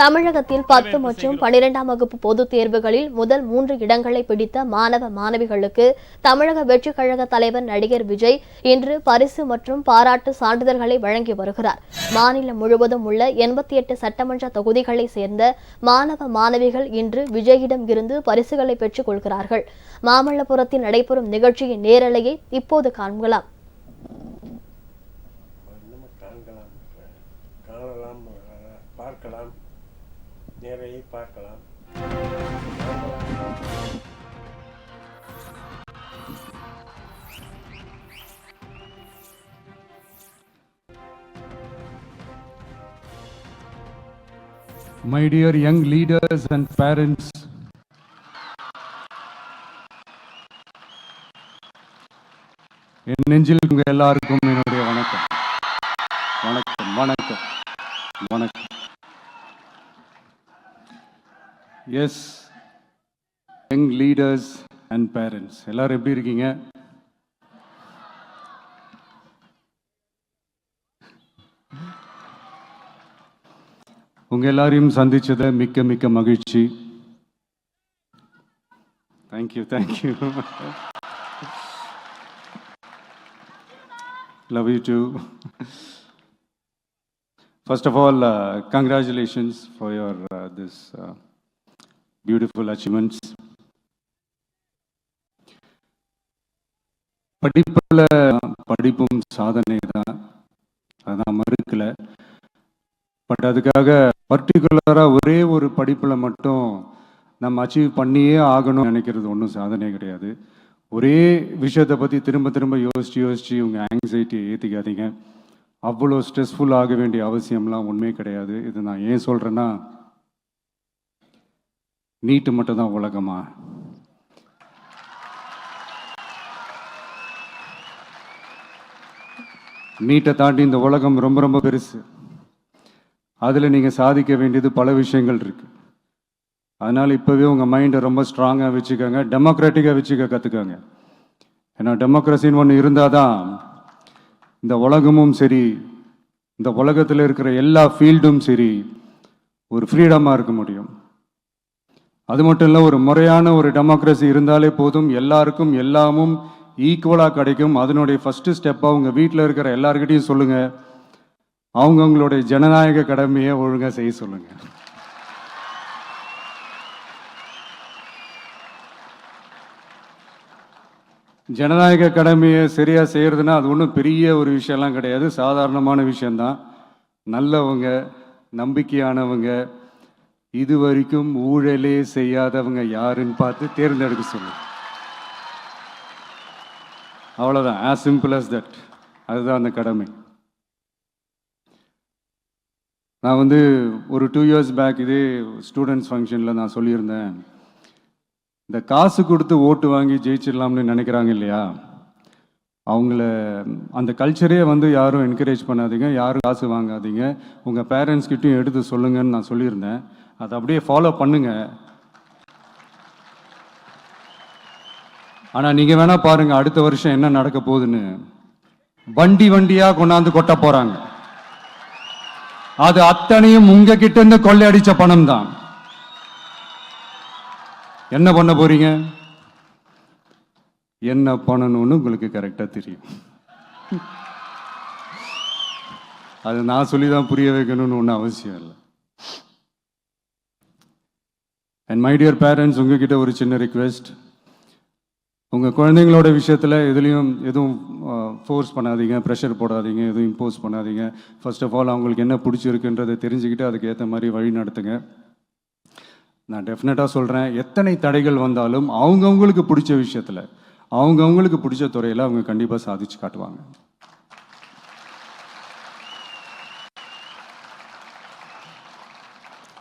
தமிழகத்தில் பத்து மற்றும் பனிரெண்டாம் வகுப்பு பொதுத் தேர்வுகளில் முதல் மூன்று இடங்களை பிடித்த மாணவ மாணவிகளுக்கு தமிழக வெற்றிக் கழக தலைவர் நடிகர் விஜய் இன்று பரிசு மற்றும் பாராட்டு சான்றிதழ்களை வழங்கி வருகிறார். மாநிலம் முழுவதும் உள்ள எண்பத்தி எட்டு சட்டமன்ற தொகுதிகளை சேர்ந்த மாணவ மாணவிகள் இன்று விஜயிடம் இருந்து பரிசுகளை பெற்றுக் கொள்கிறார்கள். மாமல்லபுரத்தில் நடைபெறும் நிகழ்ச்சியின் நேரலையை இப்போது காண்கலாம். பார்க்கலாம். நேரையை பார்க்கலாம். My dear young leaders and parents, என் நெஞ்சில் உங்க எல்லாருக்கும் என்னுடைய வணக்கம். வணக்கம் வணக்கம். Yes young leaders and parents எல்லாரும் எப்படி இருக்கீங்க? உங்க எல்லாரையும் சந்திச்சத மிக்க மிக்க மகிழ்ச்சி. Thank you thank you love you too first of all congratulations for your this beautiful achievements படிப்பில் படிப்பும் சாதனை தான் அதான் மறுக்கலை. பட் அதுக்காக பர்டிகுலராக ஒரே ஒரு படிப்பில் மட்டும் நம்ம அச்சீவ் பண்ணியே ஆகணும்னு நினைக்கிறது ஒன்றும் சாதனை கிடையாது. ஒரே விஷயத்தை பற்றி திரும்ப திரும்ப யோசிச்சு யோசிச்சு உங்கள் ஆங்ஸைட்டியை ஏற்றிக்காதீங்க அவ்வளோ ஸ்ட்ரெஸ்ஃபுல் ஆக வேண்டிய அவசியம்லாம் உண்மையே கிடையாது. இது நான் ஏன் சொல்கிறேன்னா நீட்டு மட்டும்தான் உலகமா? நீட்டை தாண்டி இந்த உலகம் ரொம்ப ரொம்ப பெருசு. அதில் நீங்கள் சாதிக்க வேண்டியது பல விஷயங்கள் இருக்கு. அதனால் இப்போவே உங்கள் மைண்டை ரொம்ப ஸ்ட்ராங்காக வச்சுக்கோங்க. டெமோக்ராட்டிக்காக வச்சுக்க கற்றுக்கோங்க ஏன்னா டெமோக்ரஸின்னு ஒன்று இருந்தால் தான் இந்த உலகமும் சரி இந்த உலகத்தில் இருக்கிற எல்லா ஃபீல்டும் சரி ஒரு ஃப்ரீடமாக இருக்க முடியும். அது மட்டும் இல்லை ஒரு முறையான ஒரு டெமோக்ரஸி இருந்தாலே போதும். எல்லாருக்கும் எல்லாமும் ஈக்குவலாக கிடைக்கும். அதனுடைய ஃபஸ்ட்டு ஸ்டெப்பாக உங்கள் வீட்டில் இருக்கிற எல்லாருக்கிட்டையும் சொல்லுங்கள் அவங்கவுங்களுடைய ஜனநாயக கடமையை ஒழுங்காக செய்ய சொல்லுங்கள் ஜனநாயக கடமையை சரியாக செய்கிறதுனா அது ஒன்றும் பெரிய ஒரு விஷயம்லாம் கிடையாது. சாதாரணமான விஷயந்தான் நல்லவங்க நம்பிக்கையானவங்க இது வரைக்கும் ஊழலே செய்யாதவங்க யாருன்னு பார்த்து தேர்ந்தெடுக்க சொல்லு அவ்வளோதான் ஆஸ் சிம்பிள் அஸ் தட் அதுதான் அந்த கடமை. நான் வந்து ஒரு டூ இயர்ஸ் பேக் இதே ஸ்டூடெண்ட்ஸ் ஃபங்க்ஷனில் நான் சொல்லியிருந்தேன். இந்த காசு கொடுத்து ஓட்டு வாங்கி ஜெயிச்சிடலாம்னு நினைக்கிறாங்க இல்லையா? அவங்கள அந்த கல்ச்சரே வந்து யாரும் என்கரேஜ் பண்ணாதீங்க. யாரும் காசு வாங்காதீங்க. உங்கள் பேரண்ட்ஸ்கிட்டையும் எடுத்து சொல்லுங்கன்னு நான் சொல்லியிருந்தேன். அதை அப்படியே ஃபாலோ பண்ணுங்க. ஆனால் நீங்கள் வேணால் பாருங்கள் அடுத்த வருஷம் என்ன நடக்க போகுதுன்னு. வண்டி வண்டியாக கொண்டாந்து கொட்ட போகிறாங்க அது அத்தனையும் உங்ககிட்ட இருந்து கொள்ளையடிச்ச பணம் தான். என்ன பண்ண போறீங்க? என்ன பண்ணணும்னு உங்களுக்கு கரெக்டாக தெரியும். அது நான் சொல்லி தான் புரிய வைக்கணும்னு ஒன்றும் அவசியம் இல்லை. அண்ட் மை டியர் பேரண்ட்ஸ் உங்ககிட்ட ஒரு சின்ன ரிக்வெஸ்ட் உங்கள் குழந்தைங்களோட விஷயத்தில் எதுலேயும் எதுவும் ஃபோர்ஸ் பண்ணாதீங்க ப்ரெஷர் போடாதீங்க எதுவும் இம்போஸ் பண்ணாதீங்க. ஃபர்ஸ்ட் ஆஃப் ஆல் அவங்களுக்கு என்ன பிடிச்சிருக்குன்றதை தெரிஞ்சுக்கிட்டு அதுக்கு ஏற்ற மாதிரி வழி நடத்துங்க. நான் டெஃபினட்டாக சொல்கிறேன் எத்தனை தடைகள் வந்தாலும் அவங்கவுங்களுக்கு பிடிச்ச விஷயத்தில் அவங்கவுங்களுக்கு பிடிச்ச துறையில் அவங்க கண்டிப்பாக சாதிச்சு காட்டுவாங்க.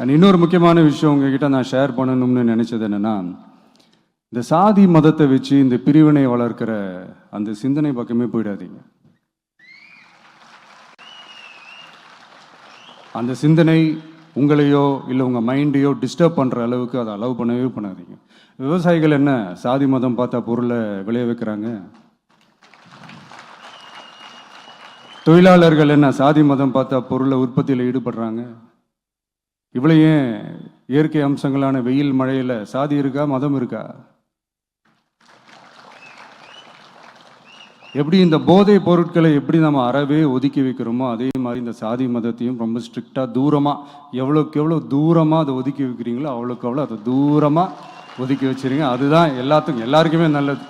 அண்ட் இன்னொரு முக்கியமான விஷயம் உங்ககிட்ட நான் ஷேர் பண்ணணும்னு நினச்சது என்னென்னா இந்த சாதி மதத்தை வச்சு இந்த பிரிவினை வளர்க்கிற அந்த சிந்தனை பக்கமே போயிடாதீங்க. அந்த சிந்தனை உங்களையோ இல்லை உங்கள் மைண்டையோ டிஸ்டர்ப் பண்ணுற அளவுக்கு அதை அலோவ் பண்ணவே பண்ணாதீங்க. விவசாயிகள் என்ன சாதி மதம் பார்த்தா பொருளை விளைய வைக்கிறாங்க? தொழிலாளர்கள் என்ன சாதி மதம் பார்த்தா பொருளை உற்பத்தியில் ஈடுபடுறாங்க? இவ்வளோ ஏன் இயற்கை அம்சங்களான வெயில் மழையில் சாதி இருக்கா மதம் இருக்கா? எப்படி இந்த போதை பொருட்களை எப்படி நம்ம அறவே ஒதுக்கி வைக்கிறோமோ அதே மாதிரி இந்த சாதி மதத்தையும் ரொம்ப ஸ்ட்ரிக்டாக தூரமாக எவ்வளோக்கு எவ்வளோ தூரமாக அதை ஒதுக்கி வைக்கிறீங்களோ அவ்வளோக்கு அவ்வளோ அதை தூரமாக ஒதுக்கி வச்சிருங்க. அதுதான் எல்லாத்துக்கும் எல்லாருக்குமே நல்லது.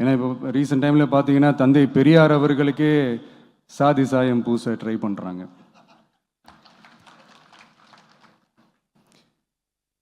ஏன்னா இப்போ ரீசெண்ட் டைமில் பார்த்தீங்கன்னா தந்தை பெரியார் அவர்களுக்கே சாதி சாயம் பூச ட்ரை பண்ணுறாங்க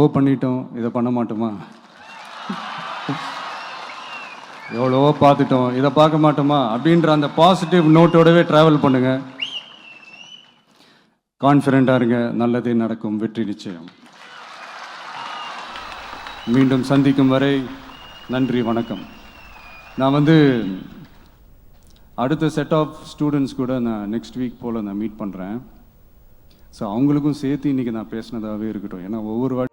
எவ்வளோ பண்ணிட்டோம் இதை பண்ண மாட்டோமா? எவ்வளவோ பார்த்துட்டோம் இதை பார்க்க மாட்டோமா? அப்படின்ற அந்த பாசிட்டிவ் நோட்டோடவே ட்ராவல் பண்ணுங்க. கான்ஃபிடென்ட்டாக இருங்க நல்லதே நடக்கும் வெற்றி நிச்சயம். மீண்டும் சந்திக்கும் வரை நன்றி வணக்கம். நான் வந்து அடுத்த செட் ஆஃப் ஸ்டூடெண்ட்ஸ் கூட நான் நெக்ஸ்ட் வீக் போல் நான் மீட் பண்ணுறேன் ஸோ அவங்களுக்கும் சேர்த்து இன்றைக்கி நான் பேசினதாகவே இருக்கட்டும். ஏன்னா ஒவ்வொரு வாட்டி